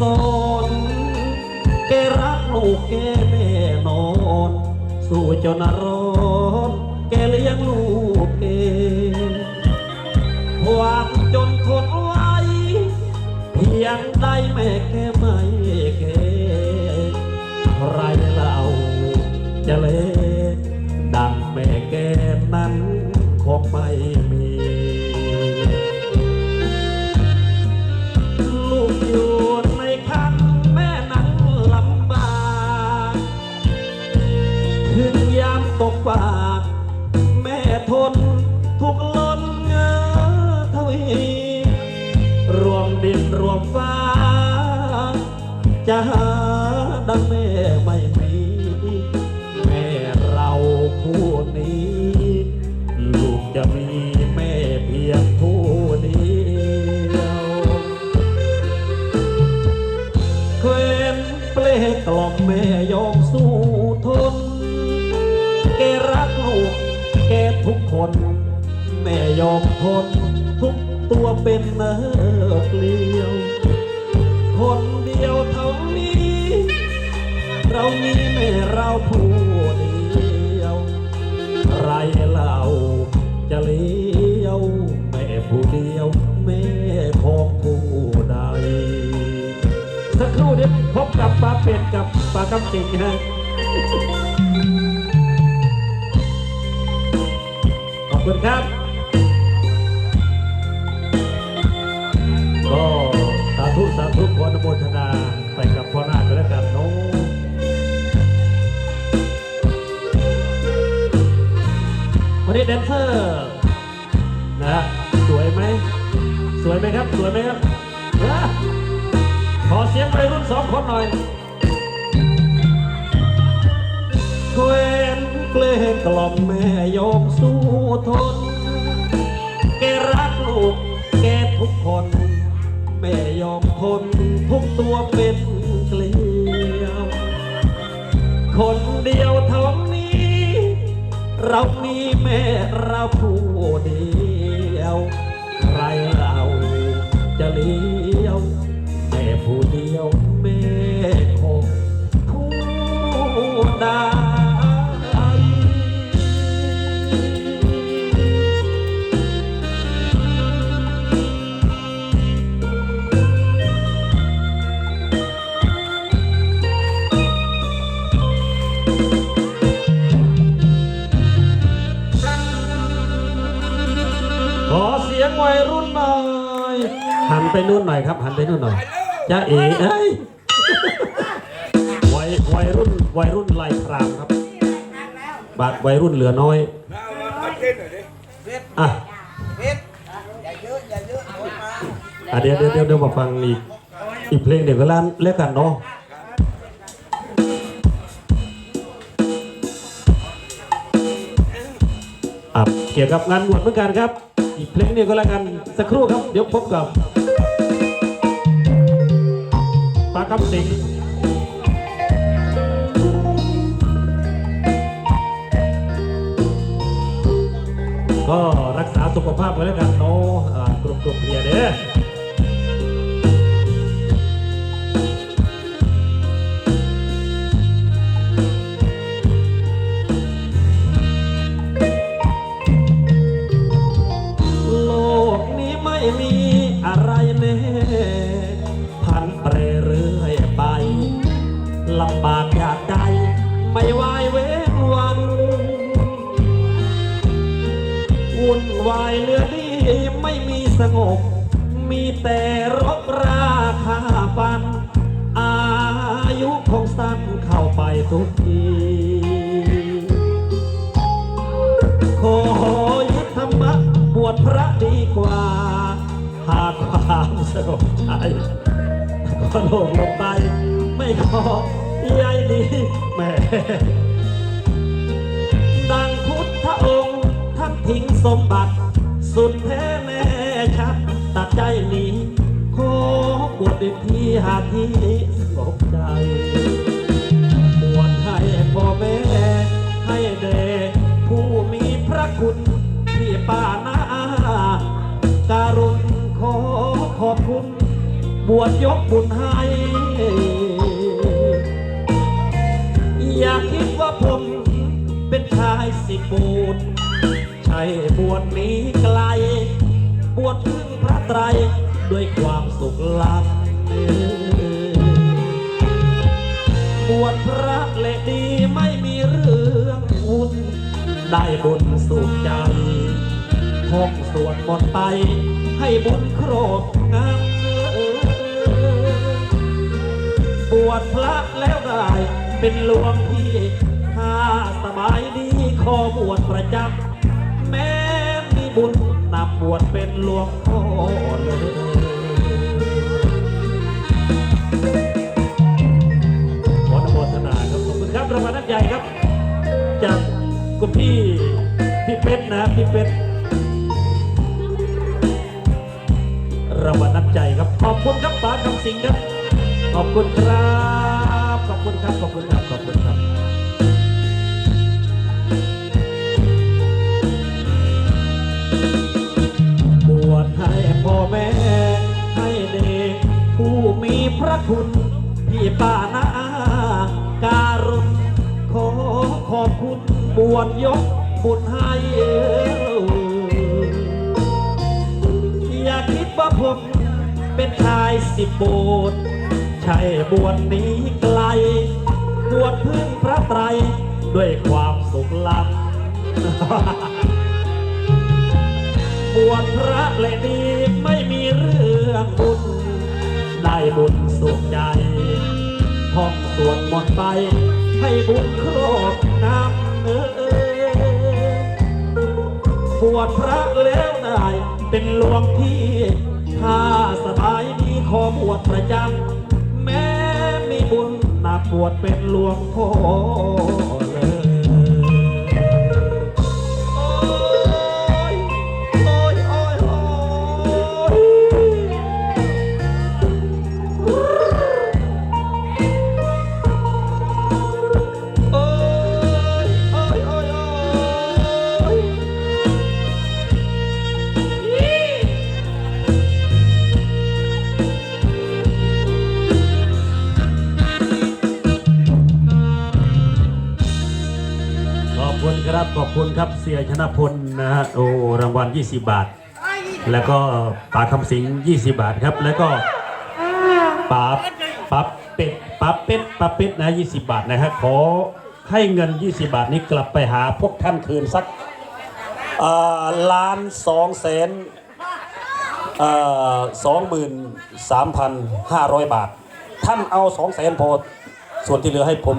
สนแกรักลูกแกแน่นอน สู้จนร้อนแกเลี้ยงลูกเองความจนทนไว้เพียงได้แม่แกไม่ จะหาดังแม่ไม่มี แม่เราผู้นี้ ลูกจะมีแม่เพียงผู้เดียวเควนเปลกล่อมแม่ยอมสู้ทน แกรักลูก แกทุกคน แม่ยอมทน ทุกตัวเป็นเนื้อเกลียวคน ครู่เดียวพบกับปลาเป็ดกับปลากำสิงฮะขอบคุณครับก็สาธุสาธุขออนุโมทนาไปกับพ่อนาคกันแล้วกันน้องวันนี้แดนเซอร์นะสวยไหมสวยไหมครับ สวยไหมครับ ไปรุ่นสองคนหน่อยเควนเกลกล่อมแม่ยอมสู้ทน แกรักลูกแกทุกคน แม่ยอมทนทุกตัวเป็นเกลียวคนเดียวเท่านี้ เรามีแม่เราผู้เดียว ไปนู่นหน่อยครับ หันไปนู่นหน่อยจ้าเอ๋เอ้ยวัยวัยรุ่นวัยรุ่นลายครามครับ บาดวัยรุ่นเหลือน้อยเอามาเต้นหน่อยดิอะเพชรอย่าเยอะอย่าเยอะโอนมาอะเดี๋ยวเดี๋ยวเดี๋ยวเดี๋ยวมาฟังอีกอีกเพลงเดี๋ยวก็ล้านเล่นกันเนาะอะเกี่ยวกับงานบวชเหมือนกันครับ อีกเพลงเดียวก็แล้วกันสักครู่ครับ เดี๋ยวพบกับปากำสิง ลำบากอยากใจไม่วายเว้นวันวุ่นวายเรือดีไม่มีสงบ มีแต่รบราคาฟัน อายุของสั้นเข้าไปทุกทีขอยึดธรรมะบวชพระดีกว่า หากความสงบใจก็ลงลงไปไม่ขอ ใยดีแม่ดังพุทธองค์ท่านทิ้งสมบัติ สุดแท้แน่ชัดตัดใจหนีขอบวชอีกทีหาที่สงบใจบวชให้พ่อแม่ให้เด็กผู้มีพระคุณที่ป้านาการุณขอขอบคุณ บวชยกบุญใายสิบบูนใช่บวชนี้ไกล บวชพึ่งพระไตร ด้วยความสุขลักบวชพระเละดีไม่มีเรื่องวุ่นได้บุญสุขใจท่องสวดมนต์ไป ให้บุญครบงามบวชพระแล้วได้เป็นหลวงพี่ ดีขอบวชประจำแม้มีบุญนำบวชเป็นหลวงพ่อเลยขออนุโมทนาครับขอบคุณครับรางวัลน้ำใหญ่ครับ จากคุณพี่พี่เป็ดนะพี่เป็ดรางวัลน้ำใจครับ ขอบคุณครับป๋าคำสิงครับ ขอบคุณครับ ขอบคุณครับ ขอบคุณครับ ขอบคุณครับ พระคุณพี่ป้านาการุณขอขอบคุณบวชยกบุญให้อย่าคิดว่าผมเป็นชายสิบโบสใช่บวชนี้ไกล บวชพึ่งพระไตร ด้วยความสุขลับบวชพระเลยดีไม่มีเรื่องบุญ ได้บุญสุขใจท่องสวดหมนต์ไป ให้บุญครอบนำเออบวชพระแล้วได้ เป็นหลวงพี่ถ้าสบายดีขอบวชประจำแม้มีบุญนับบวชเป็นหลวงพ่อ คุณครับขอบคุณครับเสียชนะพลนะฮะโอ้รางวัล 20 บาท แล้วก็ป๋าคำสิง20 บาทครับ แล้วก็ป๋าปั๊บเป็ดปั๊บเป็ดปั๊บเป็ดนะ20 บาทนะฮะขอให้เงิน 20 บาทนี้กลับไปหาพวกท่านคืนสักล้านสองแสนสองหมื่นสามพันห้าร้อยบาท ท่านเอาสองแสนพอส่วนที่เหลือให้ผม